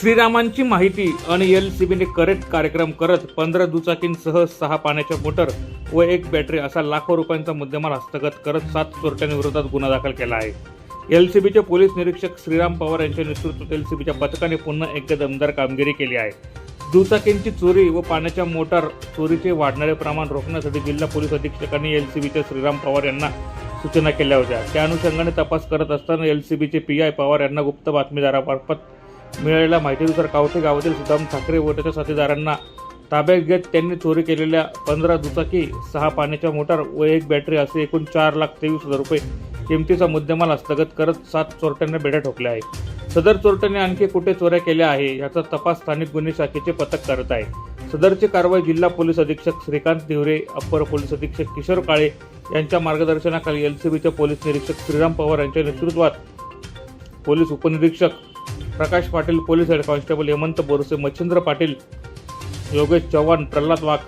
श्रीरामांची माहिती आणि L C बीने करेक्ट कार्यक्रम करत पंधरा दुचाकींसह सहा पाण्याच्या मोटर व एक बॅटरी असा लाखो रुपयांचा मुद्देमाल हस्तगत करत सात चोरट्यांविरोधात गुन्हा दाखल केला आहे. एल सी बीचे पोलीस निरीक्षक श्रीराम पवार यांच्या नेतृत्वात एल सी बीच्या पथकाने पुन्हा एकदा दमदार कामगिरी केली आहे. दुचाकींची चोरी व पाण्याच्या मोटार चोरीचे वाढणारे प्रमाण रोखण्यासाठी जिल्हा पोलीस अधीक्षकांनी एल सी बीच्या श्रीराम पवार यांना सूचना केल्या होत्या. त्या अनुषंगाने तपास करत असताना एल सी बीचे पी आय पवार यांना गुप्त बातमीदारामार्फत मिळालेल्या माहितीनुसार कावठे गावातील सुदाम ठाकरे व त्याच्या साथीदारांना ताब्यात घेत त्यांनी चोरी केलेल्या पंधरा दुचाकी सहा पाण्याच्या मोटार व एक बॅटरी असे एकूण चार लाख तेवीस हजार रुपये किमतीचा मुद्देमाल हस्तगत करत सात चोरट्यांना बेड्या ठोकल्या आहे सदर चोरट्यांनी आणखी कुठे चोऱ्या केल्या आहे याचा तपास स्थानिक गुन्हे शाखेचे पथक करत आहे. सदरची कारवाई जिल्हा पोलीस अधीक्षक श्रीकांत दिवरे अप्पर पोलीस अधीक्षक किशोर काळे यांच्या मार्गदर्शनाखाली एलसीबीचे पोलीस निरीक्षक श्रीराम पवार यांच्या नेतृत्वात पोलीस उपनिरीक्षक Prakash Patil police head constable Hemant Borse Machhindra Patil Yogesh Chavan Pralhad Wagh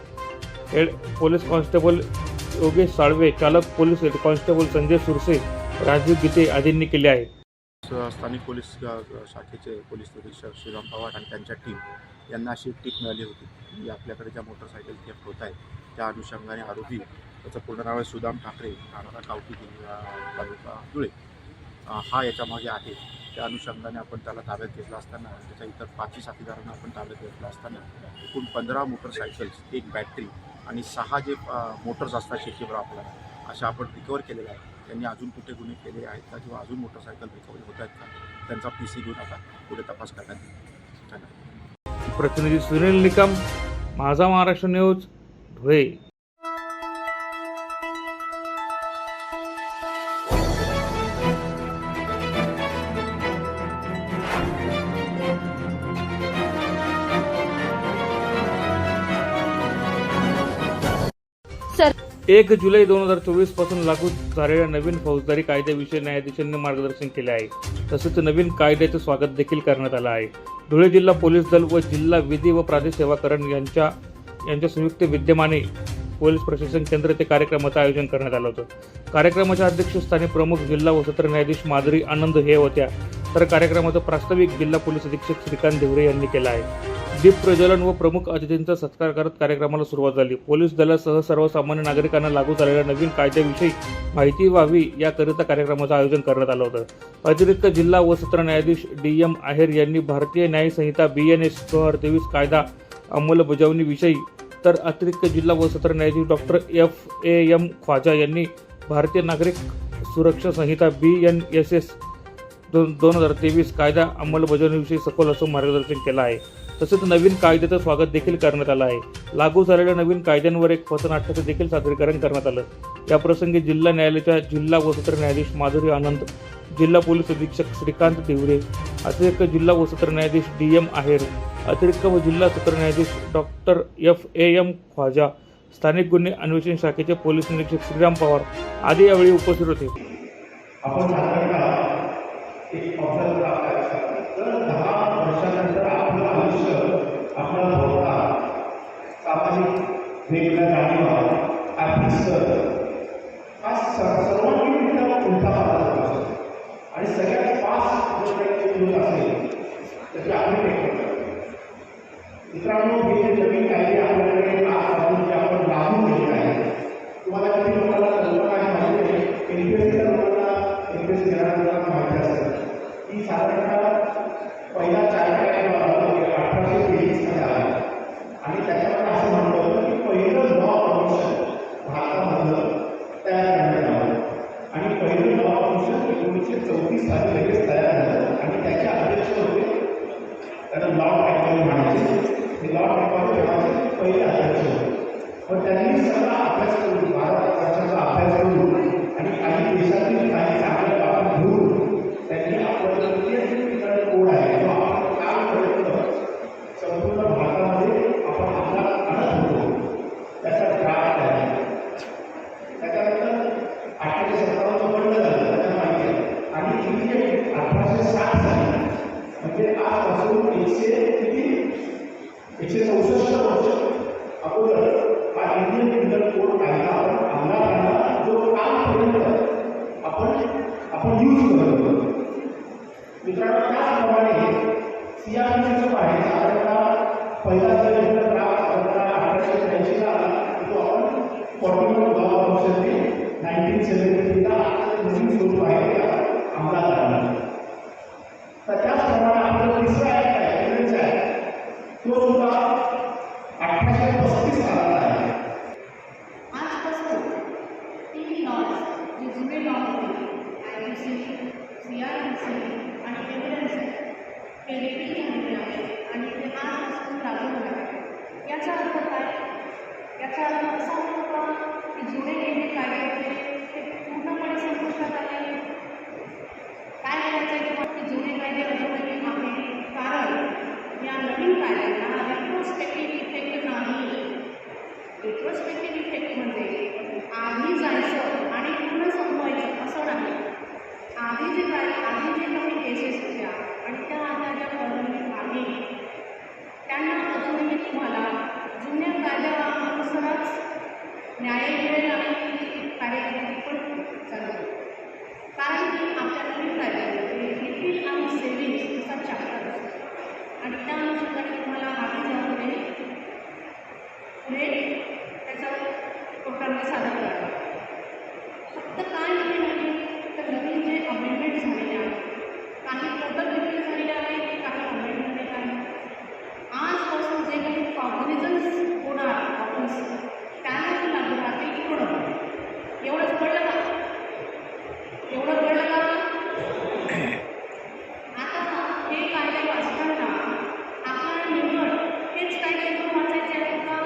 head police constable Yogesh Salve चालक police head constable Sanjay Surse Rajiv Gite आदींनी केले आहे. स्थानिक पोलीस शाखेचे पोलीस निरीक्षक श्रीराम पवार आणि त्यांच्या टीम यांना अशी टीप मिळाली होती की आपल्याकडे ज्या मोटरसायकल थेफ्ट होत आहे त्या अनुषंगाने आरोपी त्याचं पूर्ण नाव आहे सुदाम ठाकरे राहणारा कावठी जिल्हा तालुका धुळे. हा याच्यामागे आहे. त्या अनुषंगाने आपण त्याला ताब्यात घेतला असताना त्याच्या इतर पाचही साथीदारांना आपण ताब्यात घेतला असताना एकूण पंधरा मोटरसायकल्स एक बॅटरी आणि सहा जे मोटर्स असतात शेतीवर आपल्याला अशा आपण रिकवर केलेल्या आहेत. त्यांनी अजून कुठे गुन्हे केले आहेत का किंवा अजून मोटरसायकल रिकवरी होत आहेत का त्यांचा पी सी घेऊन आता पुढे तपास करण्यात येईल. प्रतिनिधी सुनील निकम माझा महाराष्ट्र न्यूज धुळे. एक जुलै दोन हजार चोवीसपासून लागू झालेल्या नवीन फौजदारी कायद्याविषयी न्यायाधीशांनी मार्गदर्शन केले आहे. तसेच नवीन कायद्याचे स्वागत देखील करण्यात आलं आहे. धुळे जिल्हा पोलीस दल व जिल्हा विधी व प्रादेशिक सेवाकरण यांच्या यांच्या संयुक्त विद्यमाने पोलीस प्रशासन केंद्र ते कार्यक्रमाचं आयोजन करण्यात आलं होतं. कार्यक्रमाच्या अध्यक्षस्थानी प्रमुख जिल्हा व सत्र न्यायाधीश माधुरी आनंद हे होत्या. तर कार्यक्रमाचं प्रास्ताविक जिल्हा पोलीस अधीक्षक श्रीकांत देवरे यांनी केलं आहे. दीप प्रज्वलन व प्रमुख अतिथींचा सत्कार करत कार्यक्रमाला सुरुवात झाली. पोलीस दलासह सर्वसामान्य नागरिकांना लागू झालेल्या नवीन कायद्याविषयी माहिती व्हावी याकरिता कार्यक्रमाचं आयोजन करण्यात आलं होतं. अतिरिक्त जिल्हा व सत्र न्यायाधीश डी एम आहेर यांनी भारतीय न्यायसंहिता बी एन एस दोन हजार तेवीस कायदा अंमलबजावणीविषयी तर अतिरिक्त जिल्हा व सत्र न्यायाधीश doctor F A M Khwaja यांनी भारतीय नागरिक सुरक्षा संहिता बी एन एस एस दोन दोन हजार तेवीस कायदा अंमलबजावणीविषयी सखोल असं मार्गदर्शन केलं आहे. तसेच नवीन कायद्याचं स्वागत देखील करण्यात आलं आहे. लागू झालेल्या नवीन कायद्यांवर एक पथनाट्याचं देखील सादरीकरण करण्यात आलं. याप्रसंगी जिल्हा न्यायालयाच्या जिल्हा व सत्र न्यायाधीश माधुरी आनंद जिल्हा पोलीस अधीक्षक श्रीकांत तिवरे अतिरिक्त जिल्हा व सत्र न्यायाधीश डी एम आहेर अतिरिक्त व जिल्हा सत्र न्यायाधीश doctor F A M Khwaja स्थानिक गुन्हे अन्वेषण शाखेचे पोलीस निरीक्षक श्रीराम पवार आदी यावेळी उपस्थित होते. आणि सगळ्यात फास्ट जर काही होत असेल तर ते आपण मित्रांनो हे जे नवीन कायदे आपल्याकडे आजपासून जे आपण लागू केले आहे तुम्हाला किती आपण यूज करतो मित्रांनो त्याचप्रमाणे सियाचं आहे आपल्याला पहिला जर ड्राफ्ट अठराशे त्र्याऐंशीला आला तो आपण फॉर्टी वन नवीन स्वरूप आहे अंमलात तर त्याचप्रमाणे आपलं तिसरा ऍक्ट आहे आहे. तो सुद्धा अठराशे पस्तीस सालाचा आहे आजपासून तीन लॉज जे जुने लॉ होते आय बी सी आणि हे आणि ते आजपासून लागू होणार याचा अर्थ काय याचा अर्थ असा होतो की जुने जे कायदे होते ते पूर्णपणे संपुष्टात आले काय करायचं आहे किंवा की जुने कायदे अजूनही आहे कारण या नवीन कायद्यांना रेट्रोस्पेक्टिव्ह इफेक्ट नाही रेट्रोस्पेक्टिव्ह इफेक्ट म्हणजे आधी जायचं आणि पूर्ण संपवायचं असं नाही. आधी जे काय न्याय मिळेल कार्यक्रम पण चालू कारण की आपल्या नवीन कायद्यामध्ये आणि सेव्हिंग्स असा चॅप्टर असतो आणि त्या अनुषंगाने तुम्हाला आधी जाऊन पुढे त्याच्यावर सादर करावा फक्त काय नवीन आहे तर नवीन जे अमेंडमेंट झालेले आहेत काही टोटल रिपील झालेले आहेत काही अमेंडमेंट आहेत आजपासून जे काही कॉग्निझन्स होणार ऑफिस त्याला ते लागू राहतील थोडं एवढंच कळलं का एवढं कळलं का आता हे कायदे वाचताना आपल्याला निवड हेच कायदे एकदम वाचायचे आहेत का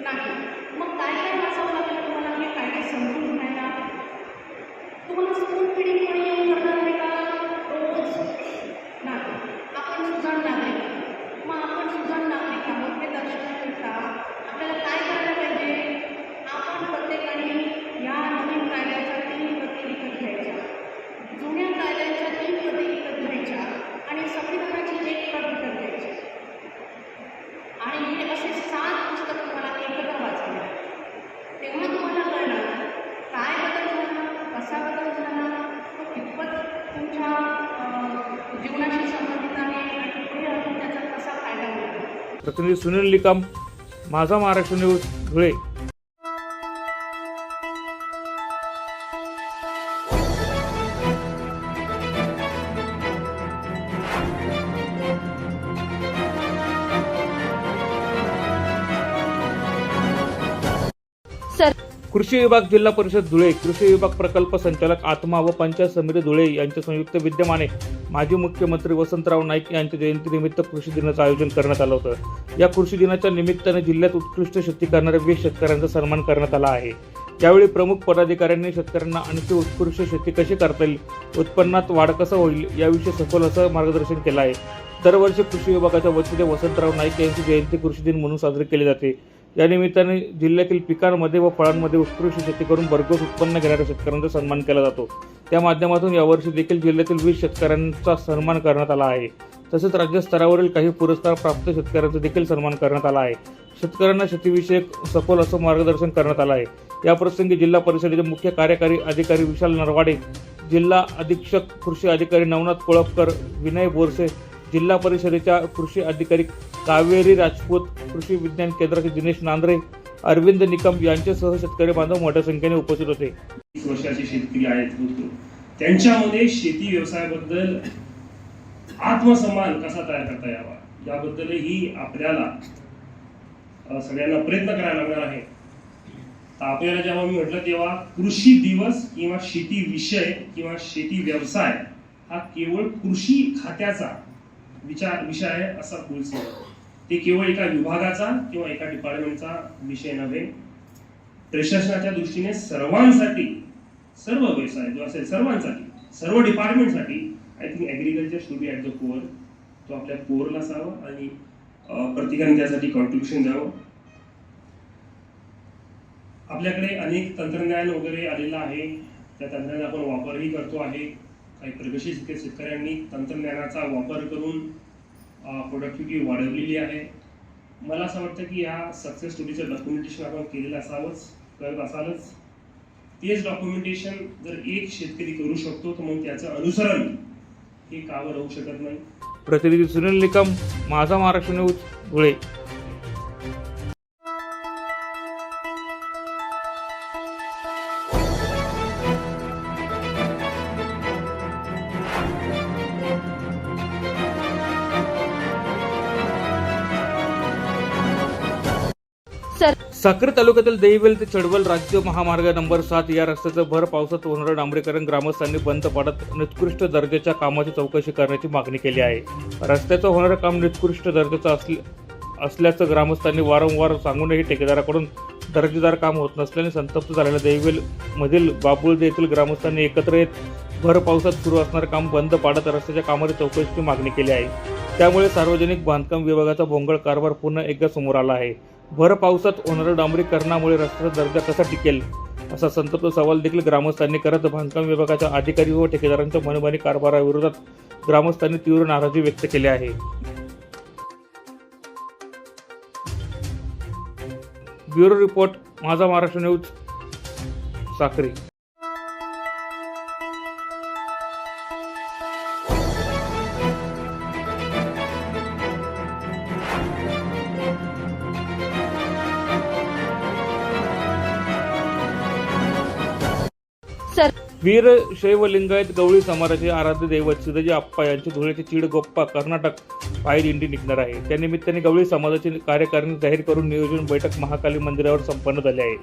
नाही मग काय काय वाचावं लागेल तुम्हाला हे कायदे समजून घ्यायला तुम्हाला स्कूल फिडिंग कोणी येऊन करणार आहे का रोज नाही आपण सुजाण नागरिक मग आपण सुजाण नागरिक आहोत हे दर्शवण्याकरिता आपल्याला काय करायला पाहिजे आपण प्रत्येकाने या नवीन कायद्याच्या तीन प्रती विकत घ्यायच्या जुन्या कायद्यांच्या तीन प्रती विकत घ्यायच्या आणि संविधानाची एक प्रत विकत घ्यायची आणि हे असे सात पुस्तक तुम्हाला एकत्र वाचावे तेव्हा तुम्हाला कळणार काय बदल झाला कसा बदल झाला तो कितपत तुमच्या अं, जीवनाशी संबंधित आहे आणि पुढे अजून त्याचा कसा फायदा होईल प्रतिनिधी सुनील निकम माझा महाराष्ट्र न्यूज धुळे. सर कृषी विभाग जिल्हा परिषद धुळे कृषी विभाग प्रकल्प संचालक आत्मा व पंचायत समिती धुळे यांच्या संयुक्त विद्यमाने माजी मुख्यमंत्री वसंतराव नाईक यांच्या जयंतीनिमित्त कृषी दिनाचं आयोजन करण्यात आलं होतं. या कृषी दिनाच्या निमित्ताने जिल्ह्यात उत्कृष्ट शेती करणाऱ्या वीस शेतकऱ्यांचा सन्मान करण्यात आला आहे. यावेळी प्रमुख पदाधिकाऱ्यांनी शेतकऱ्यांना आणखी उत्कृष्ट शेती कशी करता येईल उत्पन्नात वाढ कसं होईल याविषयी सखोल असं मार्गदर्शन केलं आहे. दरवर्षी कृषी विभागाच्या वतीने वसंतराव नाईक यांची जयंती कृषी दिन म्हणून साजरी केली जाते. या निमित्ताने जिल्ह्यातील पिकांमध्ये व फळांमध्ये उत्कृष्ट शेती करून भरघोस उत्पन्न घेणाऱ्या शेतकऱ्यांचा सन्मान केला जातो. त्या माध्यमातून यावर्षी देखील जिल्ह्यातील वीस शेतकऱ्यांचा सन्मान करण्यात आला आहे. तसेच राज्यस्तरावरील काही पुरस्कार प्राप्त शेतकऱ्यांचा देखील सन्मान करण्यात आला आहे. शेतकऱ्यांना शेतीविषयक सखोल असं मार्गदर्शन करण्यात आलं आहे. या प्रसंगी जिल्हा परिषदेचे मुख्य कार्यकारी अधिकारी विशाल नरवाडे जिल्हा अधीक्षक कृषी अधिकारी नवनाथ कोळपकर विनय बोरसे जिल्हा परिषदेच्या कृषी अधिकारी कावेरी राजपूत कृषी विज्ञान केंद्राचे दिनेश नांद्रे अरविंद निकम यांच्यासह शेतकरी बांधव मोठ्या संख्येने उपस्थित होते. वर्षाचे शेतकरी आहेत त्यांच्यामध्ये शेती व्यवसायाबद्दल आत्मसन्मान कसा तयार करता यावा याबद्दलही आपल्याला सगळ्यांना प्रयत्न करायला लागणार आहे. तर आपल्याला जेव्हा मी म्हटलं तेव्हा कृषी दिवस किंवा शेती विषय किंवा शेती व्यवसाय हा केवळ कृषी खात्याचा विचार विषय आहे असा बोलतो ते केवळ एका विभागाचा किंवा एका डिपार्टमेंटचा विषय नव्हे. प्रशासनाच्या दृष्टीने सर्वांसाठी सर्व व्यवसाय जो असेल सर्वांसाठी सर्व डिपार्टमेंटसाठी I think agriculture should be at the core तो आपल्या कोअरला असावा आणि प्रत्येकाने त्यासाठी कॉन्ट्रीब्युशन द्यावं. आपल्याकडे अनेक तंत्रज्ञान वगैरे आलेलं आहे. त्या तंत्रज्ञानाचा आपण वापरही करतो आहे. काही प्रगतशील शेतकऱ्यांनी तंत्रज्ञानाचा वापर करून प्रोडक्टिव्हिटी वाढवलेली आहे. मला असं वाटतं की ह्या सक्सेस स्टोरीचं डॉक्युमेंटेशन आपण केलेलं असावंच करत असालच. तेच डॉक्युमेंटेशन जर एक शेतकरी करू शकतो तर मग त्याचं अनुसरण हे कावं राहू शकत नाही? प्रतिनिधी सुनील निकम माझा महाराष्ट्र न्यूज धुळे. साक्री तालुक्यातील देईवेल ते चडवल राज्य महामार्ग नंबर सात या रस्त्याचं भर पावसात होणारं डांबरीकरण ग्रामस्थांनी बंद पाडत निकृष्ट दर्जाच्या कामाची चौकशी करण्याची मागणी केली आहे. रस्त्याचं होणारं काम निकृष्ट दर्जाचं असले असल्याचं ग्रामस्थांनी वारंवार सांगूनही ठेकेदाराकडून दर्जेदार काम होत नसल्याने संतप्त झालेल्या देईवेल मधील बाबुळदे येथील ग्रामस्थांनी एकत्र येत भर पावसात सुरू असणारं काम बंद पाडत रस्त्याच्या कामाची चौकशीची मागणी केली आहे. त्यामुळे सार्वजनिक बांधकाम विभागाचा भोंगळ कारभार पुन्हा एकदा समोर आला आहे. भर पावसात होणाऱ्या डांबरीकरणामुळे रस्त्याचा दर्जा कसा टिकेल? असा संतप्त सवाल देखील ग्रामस्थांनी करत बांधकाम विभागाच्या अधिकारी व ठेकेदारांच्या मनमानी कारभाराविरोधात ग्रामस्थांनी तीव्र नाराजी व्यक्त केली आहे. ब्युरो रिपोर्ट माझा महाराष्ट्र न्यूज सर. वीर शैव लिंगायत गवळी समाजाचे आराध्य दैवत सिद्धजी आप्पा यांची धुळ्याची चीड गोप्पा कर्नाटक पायी दिंडी निघणार आहे. त्यानिमित्ताने गवळी समाजाची कार्यकारिणी जाहीर करून नियोजन बैठक महाकाली मंदिरावर संपन्न झाली आहे.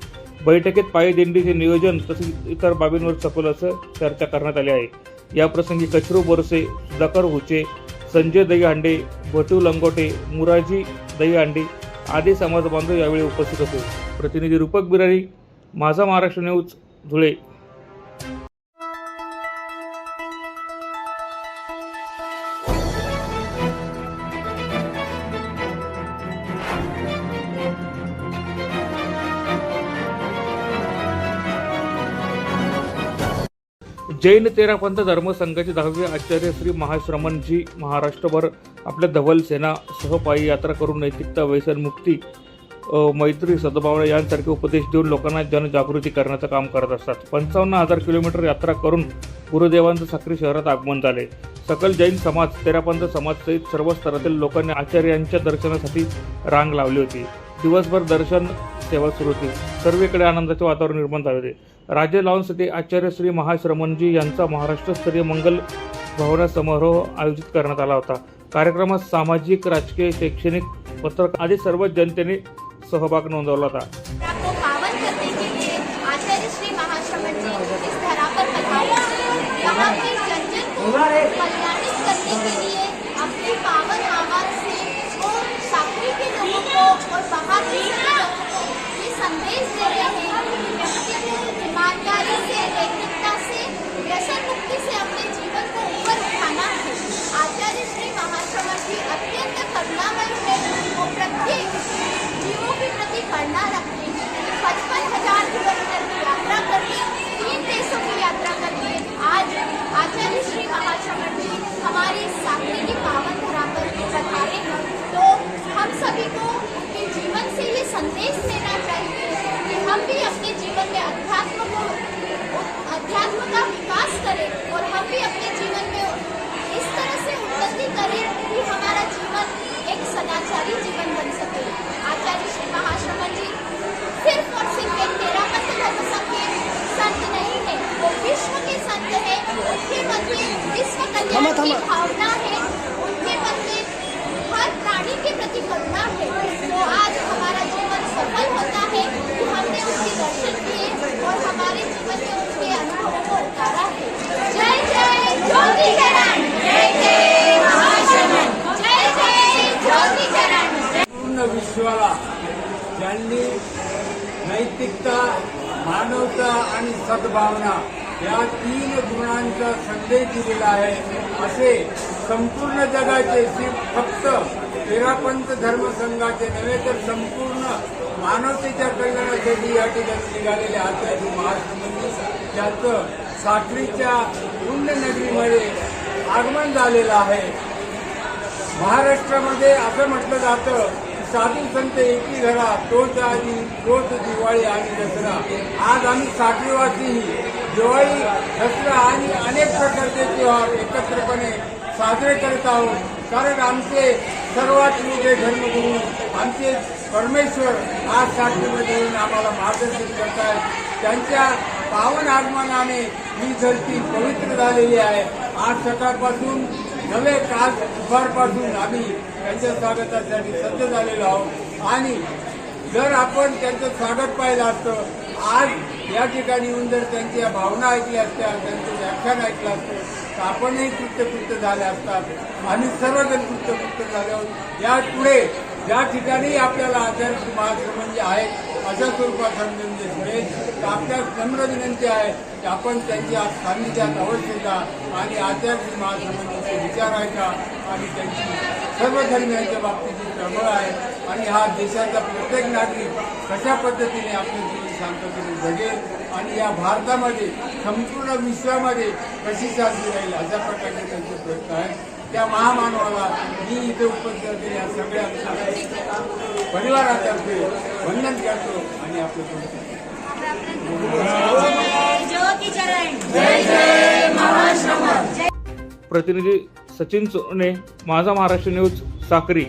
बैठकीत पायी दिंडीचे नियोजन तसेच इतर बाबींवर सखोल असं चर्चा करण्यात आली आहे. याप्रसंगी कचरू बोरसे सुधाकर हुचे संजय दहीहांडे भटू लंगोटे मुराजी दहीहांडे आदी समाज बांधव यावेळी उपस्थित होते. प्रतिनिधी रूपक बिरारी माझा महाराष्ट्र न्यूज धुळे. जैन तेरापंथ धर्मसंघाचे दहावे आचार्य श्री महाश्रमणजी महाराष्ट्रभर आपल्या धवल सेना सहपायी यात्रा करून नैतिकता व्यसनमुक्ती मैत्री सद्भावना यांसारखे उपदेश देऊन लोकांना जनजागृती करण्याचं काम करत असतात. पंचावन्न हजार किलोमीटर यात्रा करून गुरुदेवांचं साक्री शहरात आगमन झाले. सकल जैन समाज तेरापंथ समाज सहित सर्व स्तरातील लोकांनी आचार्यांच्या दर्शनासाठी रांग लावली होती. दिवसभर दर्शन सेवा सुरू होती. सर्वीकडे आनंदाचे वातावरण निर्माण झाले होते. राज्य लावण्यासाठी आचार्य श्री महाश्रमणजी यांचा महाराष्ट्रस्तरीय मंगल भावना समारोह आयोजित करण्यात आला होता. कार्यक्रमात सामाजिक राजकीय शैक्षणिक पत्रकार आदी सर्व जनतेने सहभाग नोंदवला होता. आचार्य श्री महाश्रमण जी इस धरा पर सदाचारी जीवन बन सके। आचार्य श्री महाश्रमण जी सिर्फ़ और सिर्फ़ एक तेरापंथ धर्म संघ के संत नहीं है वो विश्व के संत है। उनके मन में विश्व कल्याण की भावना है। उनके मन में हर प्राणी के प्रति करुणा है। तो आज हमारा जीवन सफल होता है कि हमने उनके दर्शन किए। यांनी नैतिकता मानवता आणि सद्भावना या तीन गुणांचा संदेश दिलेला आहे. असे संपूर्ण जगाचे सिर्फ फक्त तेरापंथ धर्मसंघाचे नव्हे तर संपूर्ण मानवतेच्या कल्याणासाठी या ठिकाणी निघालेले आचार्य महात्मा त्याचं साखरीच्या पुण्यनगरीमध्ये आगमन झालेलं आहे. महाराष्ट्रामध्ये असं म्हटलं जातं साधू संत एकी घरा तोच आधी तोच दिवाळी आणि दसरा. आज आम्ही साखरीवासीही दिवाळी दसरा आणि अनेक प्रकारचे त्योहार एकत्रपणे साजरे करत आहोत. कारण आमचे सर्वात मोठे धर्मगुरू आमचे परमेश्वर आज साखरीमध्ये येऊन आम्हाला मार्गदर्शन करतायत. त्यांच्या पावन आगमनाने ही धरती पवित्र झालेली आहे. आज सकाळपासून नवे काल दुपारपासून आम्ही त्यांच्या स्वागतासाठी सज्ज झालेलो आहोत. आणि जर आपण त्यांचं स्वागत पाहिलं असतं आज या ठिकाणी येऊन जर त्यांच्या भावना ऐकल्या असत्या त्यांचं व्याख्यान ऐकलं असतं तर आपणही कृत्यकृत्य झाले असतात. आम्ही सर्वजण कृत्यकृत्य झाले या पुढे ज्या ठिकाणी आपल्याला आचार्य महाश्रमण जे आहेत अशा स्वरूपात संधी मिळेल तर आपल्या नम्र विनंती आहे आपण त्यांच्या सान्निध्यात अवस्थेचा आणि आचार्य महाश्रमणाचे विचार ऐका आणि त्यांची सर्व धर्मियांच्या बाबतीची चळवळ आहे. आणि हा देशाचा प्रत्येक नागरिक कशा पद्धतीने आपल्या जीवन शांततेने जगेल? आणि या भारतामध्ये संपूर्ण विश्वामध्ये कशी साजरी राहील अशा प्रकारचे त्यांचे प्रयत्न आहेत. त्या महामानवाला मी इथे उपस्थित असलेल्या सगळ्या परिवारातर्फे वंदन करतो आणि आपलं करतो प्रतिनिधी सचिन सोने माझा महाराष्ट्र न्यूज साक्री.